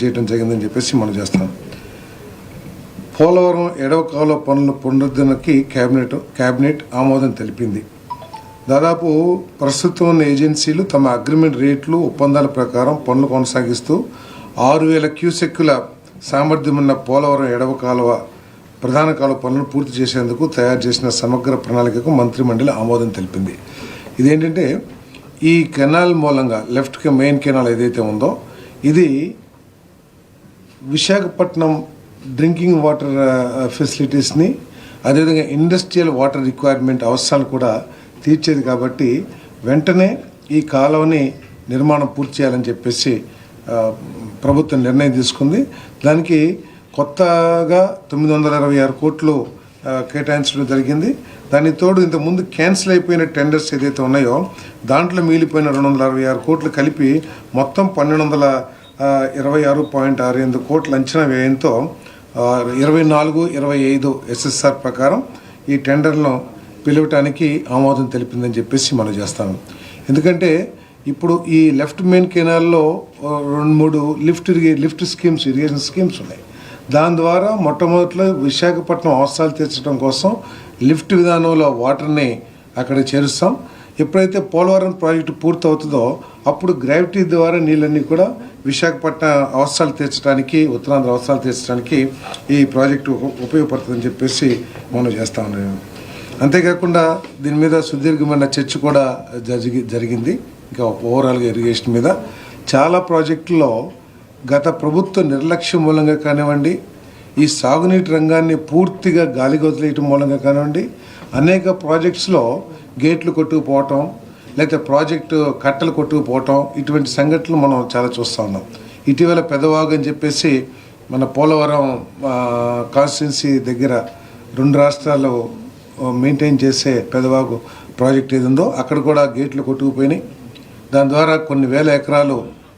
చేయడం జరిగిందని చెప్పేసి మనం చేస్తాం. పోలవరం ఎడవ కాలువ పనుల పునరుద్ధరణకి కేబినెట్ కేబినెట్ ఆమోదం తెలిపింది. దాదాపు ప్రస్తుతం ఉన్న ఏజెన్సీలు తమ అగ్రిమెంట్ రేట్లు ఒప్పందాల ప్రకారం పనులు కొనసాగిస్తూ ఆరు వేల క్యూసెక్కుల సామర్థ్యం ఉన్న పోలవరం ఎడవ కాలువ ప్రధాన కాలువ పనులను పూర్తి చేసేందుకు తయారు చేసిన సమగ్ర ప్రణాళికకు మంత్రిమండలి ఆమోదం తెలిపింది. ఇదేంటంటే ఈ కెనాల్ మూలంగా లెఫ్ట్ మెయిన్ కెనాల్ ఏదైతే ఉందో ఇది విశాఖపట్నం డ్రింకింగ్ వాటర్ ఫెసిలిటీస్ని అదేవిధంగా ఇండస్ట్రియల్ వాటర్ రిక్వైర్మెంట్ అవసరాలు కూడా తీర్చేది కాబట్టి వెంటనే ఈ కాలువని నిర్మాణం పూర్తి చేయాలని చెప్పేసి ప్రభుత్వం నిర్ణయం తీసుకుంది. దానికి కొత్తగా తొమ్మిది వందల ఇరవై ఆరు కోట్లు కేటాయించడం జరిగింది. దాని తోడు ఇంతకుముందు క్యాన్సిల్ అయిపోయిన టెండర్స్ ఏదైతే ఉన్నాయో దాంట్లో మిగిలిపోయిన రెండు వందల అరవై ఆరు కోట్లు కలిపి మొత్తం పన్నెండు వందల ఇరవై ఆరు పాయింట్ ఆరు ఎనిమిది కోట్ల అంచనా వ్యయంతో ఇరవై నాలుగు ఇరవై ఐదు ఎస్ఎస్ఆర్ ప్రకారం ఈ టెండర్ను పిలవటానికి ఆమోదం తెలిపిందని చెప్పేసి మనం చేస్తాము. ఎందుకంటే ఇప్పుడు ఈ లెఫ్ట్ మెయిన్ కెనాల్లో రెండు మూడు లిఫ్ట్ ఇరిగే లిఫ్ట్ స్కీమ్స్ ఇరిగేషన్ స్కీమ్స్ ఉన్నాయి. దాని ద్వారా మొట్టమొదటిలో విశాఖపట్నం అవసరాలు తీర్చడం కోసం లిఫ్ట్ విధానంలో వాటర్ని అక్కడ చేరుస్తాం. ఎప్పుడైతే పోలవరం ప్రాజెక్టు పూర్తవుతుందో అప్పుడు గ్రావిటీ ద్వారా నీళ్ళన్నీ కూడా విశాఖపట్నం అవసరాలు తీర్చడానికి ఉత్తరాంధ్ర అవసరాలు తీర్చడానికి ఈ ప్రాజెక్టు ఉపయోగపడుతుందని చెప్పేసి మనం చేస్తా ఉన్నాము అంతేకాకుండా దీని మీద సుదీర్ఘమైన చర్చ కూడా జరిగి జరిగింది. ఇంకా ఓవరాల్గా ఇరిగేషన్ మీద. చాలా ప్రాజెక్టుల్లో గత ప్రభుత్వ నిర్లక్ష్యం మూలంగా కానివ్వండి ఈ సాగునీటి రంగాన్ని పూర్తిగా గాలికి వదిలేయటం మూలంగా కానివ్వండి అనేక ప్రాజెక్ట్స్లో గేట్లు కొట్టుకుపోవటం లేకపోతే ప్రాజెక్టు కట్టలు కొట్టుకుపోవటం ఇటువంటి సంఘటనలు మనం చాలా చూస్తూ ఉన్నాం. ఇటీవల పెదవాగు అని చెప్పేసి మన పోలవరం కాన్స్టిట్యున్సీ దగ్గర రెండు రాష్ట్రాలు మెయింటైన్ చేసే పెదవాగు ప్రాజెక్ట్ ఏది ఉందో అక్కడ కూడా గేట్లు కొట్టుకుపోయినాయి దాని ద్వారా కొన్ని వేల ఎకరాలు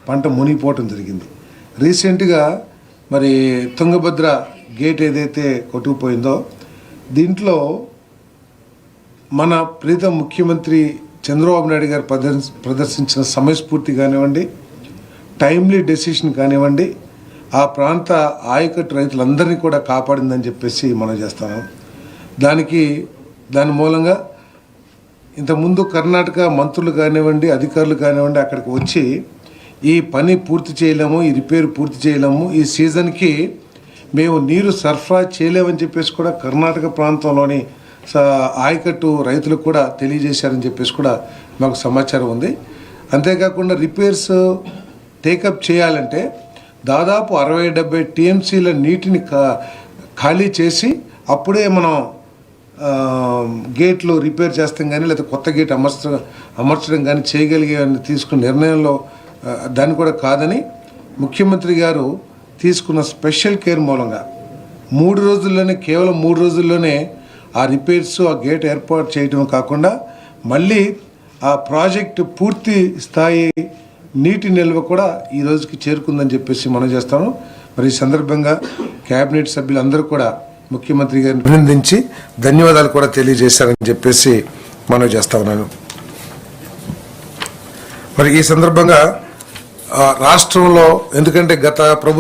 పంట మునిగిపోవటం జరిగింది. రీసెంట్గా మరి తుంగభద్ర గేట్ ఏదైతే కొట్టుకుపోయిందో దీంట్లో మన ప్రీత ముఖ్యమంత్రి చంద్రబాబు నాయుడు గారు ప్రదర్శించిన సమయస్ఫూర్తి కానివ్వండి టైమ్లీ డెసిషన్ కానివ్వండి ఆ ప్రాంత ఆయకట్టు రైతులందరినీ కూడా కాపాడిందని చెప్పేసి మనం చేస్తాము. దానికి దాని మూలంగా ఇంతకుముందు కర్ణాటక మంత్రులు కానివ్వండి అధికారులు కానివ్వండి అక్కడికి వచ్చి ఈ పని పూర్తి చేయలేము ఈ రిపేర్ పూర్తి చేయలేము ఈ సీజన్కి మేము నీరు సరఫరా చేయలేమని చెప్పేసి కూడా కర్ణాటక ప్రాంతంలోని ఆయకట్టు రైతులకు కూడా తెలియజేశారని చెప్పేసి కూడా మాకు సమాచారం ఉంది. అంతేకాకుండా రిపేర్స్ టేకప్ చేయాలంటే దాదాపు అరవై డెబ్బై టీఎంసీల నీటిని కా- ఖాళీ చేసి అప్పుడే మనం గేట్లు రిపేర్ చేస్తాం కానీ లేదా కొత్త గేట్ అమర్చ అమర్చడం కానీ చేయగలిగేవని తీసుకున్న నిర్ణయంలో దాన్ని కూడా కాదని ముఖ్యమంత్రి గారు తీసుకున్న స్పెషల్ కేర్ మూలంగా మూడు రోజుల్లోనే కేవలం మూడు రోజుల్లోనే ఆ రిపేర్స్ ఆ గేట్ ఏర్పాటు చేయడం కాకుండా మళ్ళీ ఆ ప్రాజెక్టు పూర్తి స్థాయి నీటి నిల్వ కూడా ఈ రోజుకి చేరుకుందని చెప్పేసి మనం చేస్తాను. మరి ఈ సందర్భంగా కేబినెట్ సభ్యులందరూ కూడా ముఖ్యమంత్రి గారిని అభినందించి ధన్యవాదాలు కూడా తెలియజేశారని చెప్పేసి మనం చేస్తా ఉన్నాను. మరి ఈ సందర్భంగా ఆ, రాష్ట్రంలో ఎందుకంటే గత ప్రభు